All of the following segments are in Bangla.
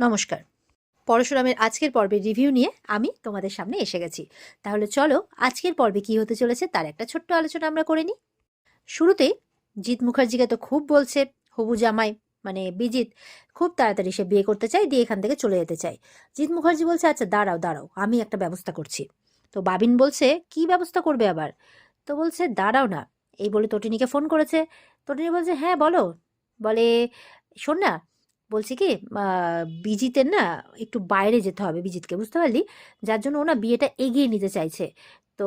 নমস্কার। পরশুরামের আজকের পর্বের রিভিউ নিয়ে আমি তোমাদের সামনে এসে গেছি। তাহলে চলো আজকের পর্বে কি হতে চলেছে তার একটা ছোট্ট আলোচনা আমরা করে নিই। শুরুতে জিৎ মুখার্জিকে তো খুব বলছে, হবু জামাই মানে বিজিৎ, খুব তাড়াতাড়ি সে বিয়ে করতে চায়, দিয়ে এখান থেকে চলে যেতে চায়। জিৎ মুখার্জি বলছে আচ্ছা দাঁড়াও দাঁড়াও, আমি একটা ব্যবস্থা করছি। তো বাবিন বলছে, কি ব্যবস্থা করবে আবার? তো বলছে, দাঁড়াও না। এই বলে তটিনীকে ফোন করেছে। তটিনী বলছে হ্যাঁ বলো। বলে, শোন না বলছি কি বিজিতের না একটু বাইরে যেতে হবে বিজিতকে, বুঝতে পারলি? যার জন্য ওনা বিয়েটা এগিয়ে নিতে চাইছে। তো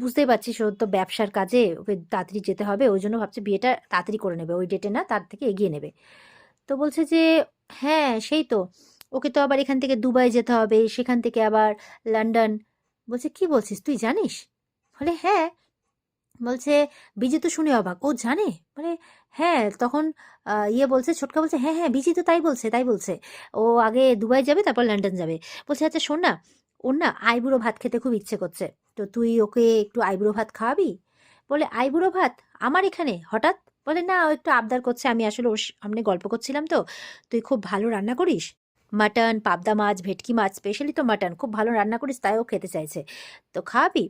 বুঝতেই পারছিস, ওর তো ব্যবসার কাজে ওকে তাড়াতাড়ি যেতে হবে, ওই জন্য ভাবছে বিয়েটা তাড়াতাড়ি করে নেবে, ওই ডেটে না তার থেকে এগিয়ে নেবে। তো বলছে যে হ্যাঁ সেই তো, ওকে তো আবার এখান থেকে দুবাই যেতে হবে, সেখান থেকে আবার লন্ডন। বলছে, কি বলছিস, তুই জানিস? বলে হ্যাঁ বলছে, বিজি তো শুনে অবাক। ও জানে? মানে হ্যাঁ তখন ইয়ে বলছে, ছোটকা বলছে হ্যাঁ হ্যাঁ বিজি তো তাই বলছে তাই বলছে। ও আগে দুবাই যাবে, তারপর লন্ডন যাবে। বলছে আচ্ছা শোন না, ওর না আইবুড়ো ভাত খেতে খুব ইচ্ছে করছে। তো তুই ওকে একটু আইবুড়ো ভাত খাওয়াবি? বলে, আইবুড়ো ভাত? আমার এখানে? হঠাৎ বলে, না, ও একটু আবদার করছে, আমি আসলে ওর সামনে গল্প করছিলাম তো। তুই খুব ভালো রান্না করিস? মাটন, পাবদা মাছ, ভেটকি মাছ স্পেশালি তো মাটন, খুব ভালো রান্না করিস, তাই ও খেতে চাইছে। তো খাওয়াবি?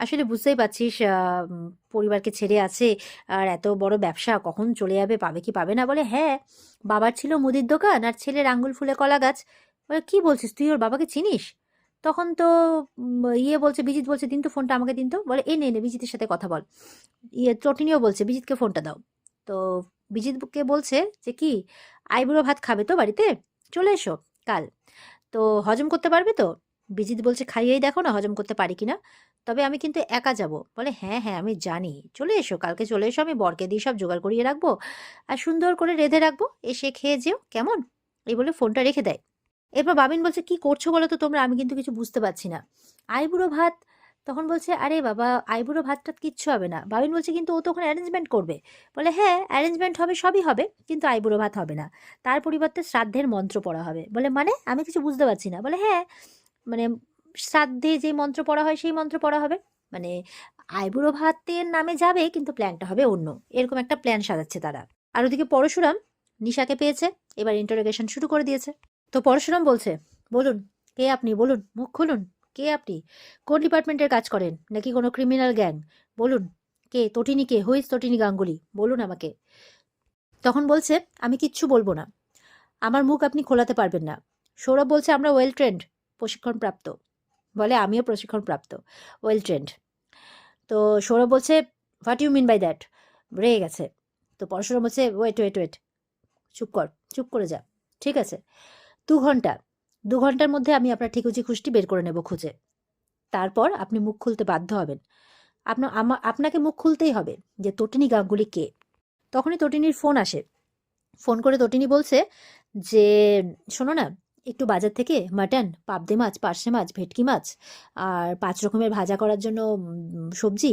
আসলে বুঝতেই পারছিস পরিবারকে ছেড়ে আছে আর এত বড় ব্যবসা কখন চলে যাবে, পাবে কি পাবে না? বলে হ্যাঁ বাবার ছিল মুদির দোকান আর ছেলের আঙ্গুল ফুলে কলা গাছ। বলে, কি বলছিস? তুই ওর বাবাকে চিনিস? তখন তো ইয়ে বলছে বিজিৎ বলছে, দিন তো ফোনটা আমাকে দিন তো। বলে, এ, নে নে, বিজিতের সাথে কথা বল। ইয়ে চটিনিও বলছে বিজিৎকে ফোনটা দাও। তো বিজিৎকে বলছে যে, কি, আইবুড়ো ভাত খাবে তো বাড়িতে? চলে এসো কাল। তো হজম করতে পারবে তো? বিজিৎ বলছে, খাইয়েই দেখো না হজম করতে পারি কিনা? তবে আমি কিন্তু একা যাব। বলে হ্যাঁ হ্যাঁ আমি জানি। চলে এসো, কালকে চলে এসো, আমি বরকে দিয়ে সব জোগাড় করিয়ে রাখব আর সুন্দর করে রেঁধে রাখব। এসে খেয়ে যেও, কেমন? এই বলে ফোনটা রেখে দেয়। এরপর বাবিন বলছে, কি করছ বলো তো তোমরা? আমি কিন্তু কিছু বুঝতে পারছি না। আইবুড়ো ভাত? তখন বলছে, আরে বাবা, আইবুড়ো ভাতটা কিচ্ছু হবে না। বাবিন বলছে, কিন্তু ও তো ওখানে অ্যারেঞ্জমেন্ট করবে। বলে হ্যাঁ অ্যারেঞ্জমেন্ট হবে, সবই হবে, কিন্তু আইবুড়ো ভাত হবে না। তার পরিবর্তে শ্রাদ্ধের মন্ত্র পড়া হবে। বলে মানে? আমি কিছু বুঝতে পারছি না। বলে হ্যাঁ মানে শ্রাদ্ধে যে মন্ত্র পড়া হয়, সেই মন্ত্র পড়া হবে। মানে আইবুড়ো ভাতের নামে যাবে, কিন্তু প্ল্যানটা হবে অন্য। এরকম একটা প্ল্যান সাজাচ্ছে তারা। আর ওদিকে পরশুরাম নিশাকে পেয়েছে, এবার ইন্টারোগেশন শুরু করে দিয়েছে। তো পরশুরাম বলছে, বলুন, কে আপনি? বলুন, মুখ খুলুন। কে আপনি? কোন ডিপার্টমেন্টের কাজ করেন? নাকি কোনো ক্রিমিনাল গ্যাং বলুন, কে? তটিনী কে? হুইজ তটিনী গাঙ্গুলি? বলুন আমাকে। তখন বলছে, আমি কিচ্ছু বলব না। আমার মুখ আপনি খোলাতে পারবেন না। সৌরভ বলছে, আমরা ওয়েল ট্রেন্ড প্রশিক্ষণপ্রাপ্ত। বলে আমিও প্রশিক্ষণপ্রাপ্ত। ওয়েল ট্রেন্ড তো সৌরভ বলছে what you mean by that রেগে গেছে। তো পরশুরাম বলছে ওয়েট ওয়েট ওয়েট চুপ কর, চুপ করে যা। ঠিক আছে। দু ঘণ্টা। দু ঘণ্টার মধ্যে আমি আপনার ঠিকুচি খুশটি বের করে নেব খুঁজে। তারপর আপনি মুখ খুলতে বাধ্য হবেন। আপনার আমা, আপনাকে মুখ খুলতেই হবে যে তটিনী গাঙ্গুলি কে। তখনই তটিনীর ফোন আসে। ফোন করে তটিনী বলছে যে, শোনো না একটু বাজার থেকে মাটন, পাবদে মাছ, পার্শে মাছ, ভেটকি মাছ আর পাঁচ রকমের ভাজা করার জন্য সবজি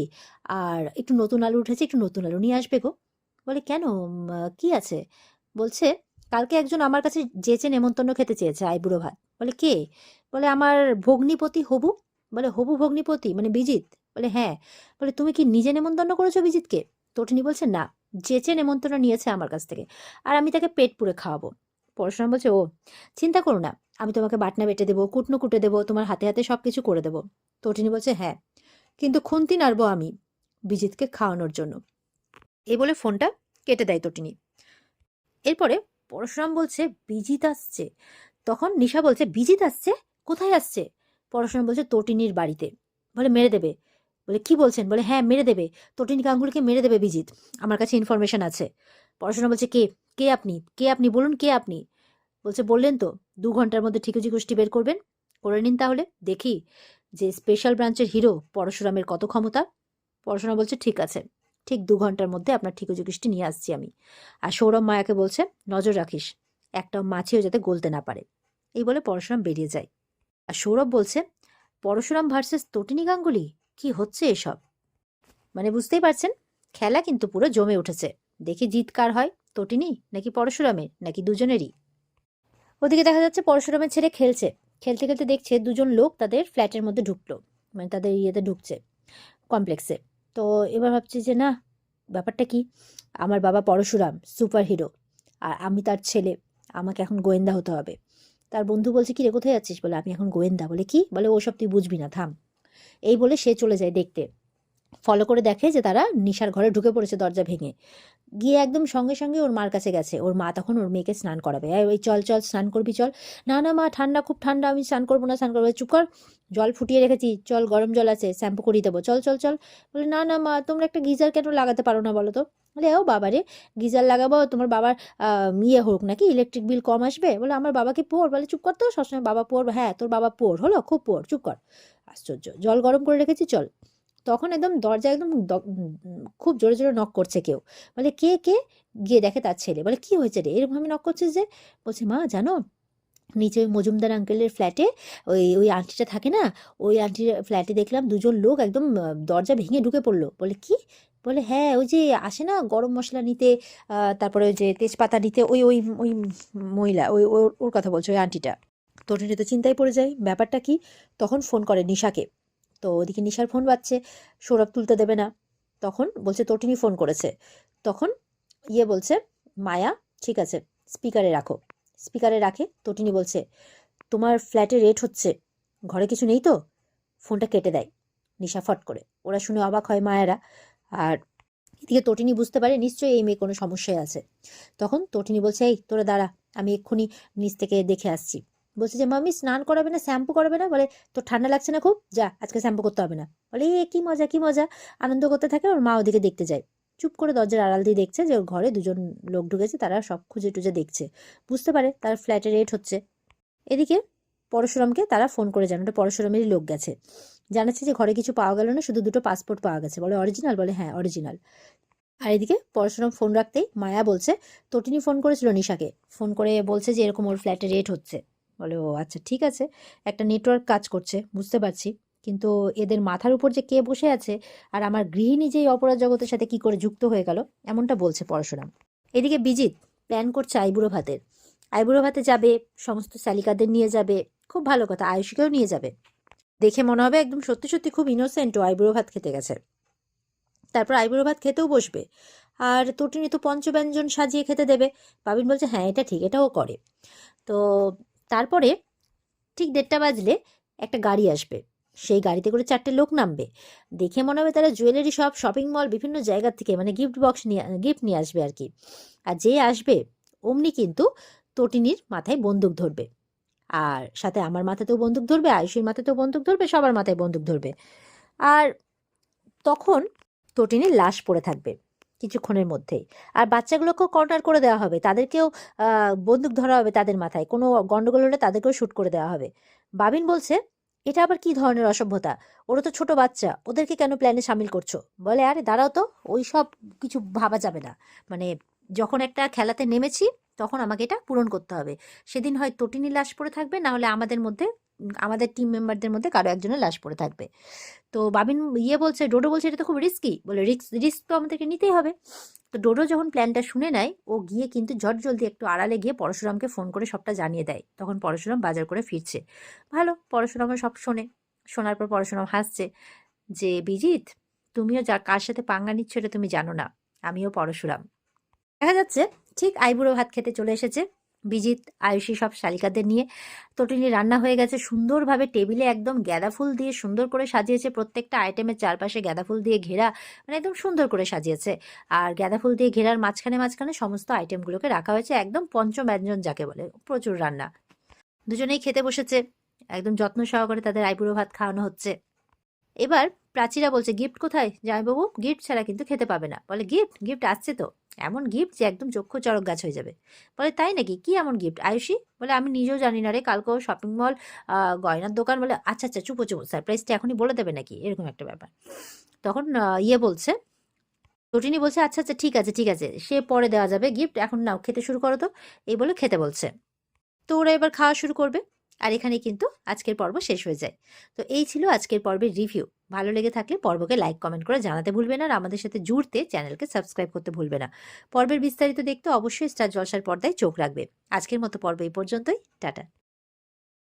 আর একটু নতুন আলু উঠেছে, একটু নতুন আলু নিয়ে আসবে গো। বলে, কেন? কি আছে? বলছে, কালকে একজন আমার কাছে যেচে নেমন্তন্ন খেতে চেয়েছে আইবুড়ো ভাত। বলে, কে? বলে, আমার ভগ্নিপতি হবু। বলে, হবু ভগ্নিপতি? মানে বিজিত? বলে হ্যাঁ। বলে, তুমি কি নিজে নেমন্তন্ন করেছ বিজিতকে? তটিনী বলছে, না যেচে নেমন্তন্ন নিয়েছে আমার কাছ থেকে। আর আমি তাকে পেট পুড়ে খাওয়াবো। পড়াশোনা বলছে, ও, চিন্তা করো না, আমি তোমাকে বাটনা বেটে দেবো, কুটনো কুটে দেবো, তোমার হাতে হাতে সব কিছু করে দেবো। তটিনী বলছে হ্যাঁ কিন্তু খুন্তি নাড়বো আমি বিজিতকে খাওয়ানোর জন্য। এই বলে ফোনটা কেটে দেয় তটিনী এরপরে পরশুরাম বলছে, বিজিত আসছে। তখন নিশা বলছে, বিজিত আসছে? কোথায় আসছে? পরশুরাম বলছে তটিনীর বাড়িতে। বলে, মেরে দেবে। বলে, কি বলছেন? বলে হ্যাঁ মেরে দেবে। তটিনী গাঙ্গুলিকে মেরে দেবে বিজিত, আমার কাছে ইনফরমেশন আছে। পড়াশোনা বলছে, কে? কে আপনি? কে আপনি? বলুন কে আপনি? বলছে, বললেন তো, দু ঘণ্টার মধ্যে ঠিকুজি গোষ্ঠী বের করবেন? করে নিন তাহলে। দেখি, যে স্পেশাল ব্রাঞ্চের হিরো পরশুরামের কত ক্ষমতা? পড়াশোনা বলছে, ঠিক আছে। ঠিক দু ঘণ্টার মধ্যে আপনার ঠিকুজি গোষ্ঠী নিয়ে আসছি আমি। আর সৌরভ মায়াকে বলছে, নজর রাখিস, একটা মাছিও যাতে গলতে না পারে। এই বলে পরশুরাম বেরিয়ে যায়। আর সৌরভ বলছে, পরশুরাম ভার্সেস তটিনী গাঙ্গুলি? কি হচ্ছে এসব? মানে বুঝতেই পারছেন, খেলা কিন্তু পুরো জমে উঠেছে। দেখি জিত কার হয়। তটিনী নাকি পরশুরামের নাকি দুজনেরই? ওদিকে দেখা যাচ্ছে পরশুরামের ছেলে খেলছে। খেলতে খেলতে দেখছে দুজন লোক তাদের ফ্ল্যাটের মধ্যে ঢুকলো মানে তাদের ইয়েতে ঢুকছে কমপ্লেক্সে। তো এবার ভাবছি যে না, ব্যাপারটা কি? আমার বাবা পরশুরাম সুপার হিরো আর আমি তার ছেলে, আমাকে এখন গোয়েন্দা হতে হবে। তার বন্ধু বলছে কি রে কোথায় যাচ্ছিস? বলে, আমি এখন গোয়েন্দা। বলে, কি? বলে, ওসব তুই বুঝবি না, থাম। এই বলে সে চলে যায় দেখতে। ফলো করে দেখে যে তারা নিশার ঘরে ঢুকে পড়েছে দরজা ভেঙে। গিয়ে একদম সঙ্গে সঙ্গে ওর মার কাছে গেছে। ওর মা তখন ওর মেয়েকে স্নান করাবে। ওই চল চল, স্নান করবি, চল। না না, মা, ঠান্ডা, খুব ঠান্ডা, আমি স্নান করব না, স্নান করব। চুপ কর, জল ফুটিয়ে রেখেছি, চল, গরম জল আছে, শ্যাম্পু করিয়ে দেবো। চল চল চল। বলে, না না, মা, তোমরা একটা গিজার কেন লাগাতে পারো না বলো তো? বলে, ও বাবারে গিজার লাগাবো, তোমার বাবার ইয়ে হোক নাকি ইলেকট্রিক বিল কম আসবে? বলে, আমার বাবাকে পোর বলে, চুপ কর তো, সবসময় বাবা পোর হ্যাঁ তোর বাবা পোর হলো? খুব পোর চুপ কর। আশ্চর্য, জল গরম করে রেখেছি, চল। তখন একদম দরজা একদম খুব জোরে জোরে নক করছে কেউ। বলে, কে কে? গিয়ে দেখে তার ছেলে। বলে, কি হয়েছে রে? এরকম আমি নক করছিস যে, বলছে, মা, জানো, নিচে ওই মজুমদার আঙ্কেলের ফ্ল্যাটে ওই ওই আন্টিটা থাকে না, ওই আন্টির ফ্ল্যাটে দেখলাম দুজন লোক একদম দরজা ভেঙে ঢুকে পড়ল। বলে, কি? বলে হ্যাঁ ওই যে আসে না গরম মশলা নিতে তারপরে ওই যে তেজপাতা নিতে ওই ওই ওই মহিলা, ওই, ওর কথা বলছে ওই আন্টিটা তটিনী তো চিন্তায় পড়ে যায়। ব্যাপারটা কি? তখন ফোন করে নিশাকে। তো ওদিকে নিশার ফোন বাজছে, সৌরভ তুলতে দেবে না। তখন বলছে তটিনী ফোন করেছে। তখন ইয়ে বলছে, মায়া, ঠিক আছে স্পিকারে রাখো। স্পিকারে রাখে, তটিনী বলছে, তোমার ফ্ল্যাটে রেট হচ্ছে, ঘরে কিছু নেই তো? ফোনটা কেটে দেয়, নিশা ফট করে। ওরা শুনে অবাক হয় মায়েরা। আর এদিকে তটিনী বুঝতে পারে, নিশ্চয়ই এই মেয়ে কোনো সমস্যায় আছে। তখন তটিনী বলছে, এই, তোরা দাঁড়া, আমি এক্ষুনি নিচ থেকে দেখে আসছি। বলছে যে, মাম্মি, স্নান করাবে না, শ্যাম্পু করাবে না? বলে, তোর ঠান্ডা লাগছে না খুব? যা, আজকে শ্যাম্পু করতে হবে না। বলে, এ, কি মজা কি মজা। আনন্দ করতে থাকে, ওর মা ওদিকে দেখতে যায়। চুপ করে দরজার আড়াল দিয়ে দেখছে যে, ওর ঘরে দুজন লোক ঢুকেছে, তারা সব খুঁজে টুজে দেখছে। বুঝতে পারে তার ফ্ল্যাটে রেট হচ্ছে। এদিকে পরশুরামকে তারা ফোন করে জানানো পরশুরামেরই লোক গেছে। জানাচ্ছে যে, ঘরে কিছু পাওয়া গেল না, শুধু দুটো পাসপোর্ট পাওয়া গেছে। বলে, অরিজিনাল? বলে হ্যাঁ অরিজিনাল। আর এদিকে পরশুরাম ফোন রাখতেই মায়া বলছে, তটিনী ফোন করেছিল নিশাকে? ফোন করে বলছে যে, এরকম ওর ফ্ল্যাটে রেট হচ্ছে। বলে, ও আচ্ছা ঠিক আছে। একটা নেটওয়ার্ক কাজ করছে, বুঝতে পারছি। কিন্তু এদের মাথার উপর যে কে বসে আছে আর আমার গৃহিণী যেই অপরাধ জগতের সাথে কি করে যুক্ত হয়ে গেল, এমনটা বলছে পরশুরাম এদিকে বিজিত প্ল্যান করছে আইবুড়ো ভাতের। আইবুড়ো ভাতে যাবে, সমস্ত শালিকাদের নিয়ে যাবে, খুব ভালো কথা, আয়ুষকেও নিয়ে যাবে। দেখে মনে হবে একদম সত্যি সত্যি খুব ইনোসেন্ট ও আইবুড়ো ভাত খেতে গেছে। তারপর আইবুড়ো ভাত খেতেও বসবে। আর তটিনী তো পঞ্চব্যঞ্জন সাজিয়ে খেতে দেবে। বাবিন বলছে হ্যাঁ এটা ঠিক এটাও করে। তো তারপরে ঠিক দেড়টা বাজলে একটা গাড়ি আসবে। সেই গাড়িতে করে চারটে লোক নামবে। দেখে মনে হবে তারা জুয়েলারি শপ শপিং মল বিভিন্ন জায়গা থেকে মানে গিফট বক্স নিয়ে গিফট নিয়ে আসবে আর কি। আর যে আসবে, অমনি কিন্তু তটিনীর মাথায় বন্দুক ধরবে। আর সাথে আমার মাথাতেও বন্দুক ধরবে, আয়ুষীর মাথাতেও বন্দুক ধরবে, সবার মাথায় বন্দুক ধরবে। আর তখন তটিনীর লাশ পড়ে থাকবে। কিছুক্ষণের মধ্যেই। আর বাচ্চাগুলোকেও কর্নার করে দেওয়া হবে। তাদেরকেও বন্দুক ধরা হবে তাদের মাথায়। কোনো গন্ডগোল হলে তাদেরকেও শ্যুট করে দেওয়া হবে। বাবিন বলছে, এটা আবার কি ধরনের অসভ্যতা? ওরা তো ছোট বাচ্চা। ওদেরকে কেন প্ল্যানে সামিল করছ? বলে, আরে দাঁড়াও তো, ওই সব কিছু ভাবা যাবে না। মানে যখন একটা খেলাতে নেমেছি, তখন আমাকে এটা পূরণ করতে হবে। সেদিন হয় তটিনী লাশ পড়ে থাকবে, না হলে আমাদের মধ্যে আমাদের টিম মেম্বারদের মধ্যে কারও একজনের লাশ পড়ে থাকবে। তো বাবিন ইয়ে বলছে, ডোডো বলছে, এটা তো খুব রিস্কি বলে রিস্ক রিস্ক তো আমাদেরকে নিতেই হবে। তো ডোডো যখন প্ল্যানটা শুনে নেয়, ও গিয়ে কিন্তু ঝট জলদি একটু আড়ালে গিয়ে পরশুরামকে ফোন করে সবটা জানিয়ে দেয়। তখন পরশুরাম বাজার করে ফিরছে। ভালো পরশুরামও সব শোনে। শোনার পর পরশুরাম হাসছে যে বিজিত তুমিও যা, কার সাথে পাঙ্গা নিচ্ছ এটা তুমি জানো না। আমিও পরশুরাম। দেখা যাচ্ছে, ঠিক আইবুড়ো ভাত খেতে চলে এসেছে। বিজিত, আয়ুষী সব শালিকাদের নিয়ে। তটিনী রান্না হয়ে গেছে সুন্দরভাবে টেবিলে একদম গাঁদা ফুল দিয়ে সুন্দর করে সাজিয়েছে। প্রত্যেকটা আইটেমের চারপাশে গাঁদা ফুল দিয়ে ঘেরা মানে একদম সুন্দর করে সাজিয়েছে। আর গাঁদা ফুল দিয়ে ঘেরার মাঝখানে মাঝখানে সমস্ত আইটেমগুলোকে রাখা হয়েছে একদম পঞ্চম ব্যঞ্জন যাকে বলে, প্রচুর রান্না। দুজনেই খেতে বসেছে, একদম যত্ন সহকারে তাদের আইবুড়ো ভাত খাওয়ানো হচ্ছে। এবার প্রাচীরা বলছে, গিফট কোথায়? জামাইবাবু, গিফট ছাড়া কিন্তু খেতে পাবে না। বলে, গিফট? গিফট আসছে তো? এমন গিফট যে একদম চক্ষু চড়ক গাছ হয়ে যাবে। বলে, তাই নাকি? কি এমন গিফট আয়ুষী? বলে, আমি নিজেও জানি না রে, কালকে শপিং মল গয়নার দোকান। বলে আচ্ছা আচ্ছা চুপো চুপো সারপ্রাইজটা এখনই বলে দেবে নাকি? এরকম একটা ব্যাপার। তখন ইয়ে বলছে, রটিনী বলছে আচ্ছা আচ্ছা ঠিক আছে ঠিক আছে, সে পরে দেওয়া যাবে গিফট এখন নাও, খেতে শুরু করো তো। এই বলে খেতে বলছে। তো ওরা এবার খাওয়া শুরু করবে। আর এখানে কিন্তু আজকের পর্ব শেষ হয়ে যায়। তো এই ছিল আজকের পর্বের রিভিউ ভালো লেগে থাকলে পর্বকে লাইক কমেন্ট করে জানাতে ভুলবে না আর আমাদের সাথে জুড়তে চ্যানেলকে সাবস্ক্রাইব করতে ভুলবে না। পর্বের বিস্তারিত দেখতে অবশ্যই স্টার জলসার পর্দায় চোখ রাখবে আজকের মতো পর্ব এই পর্যন্তই। টাটা।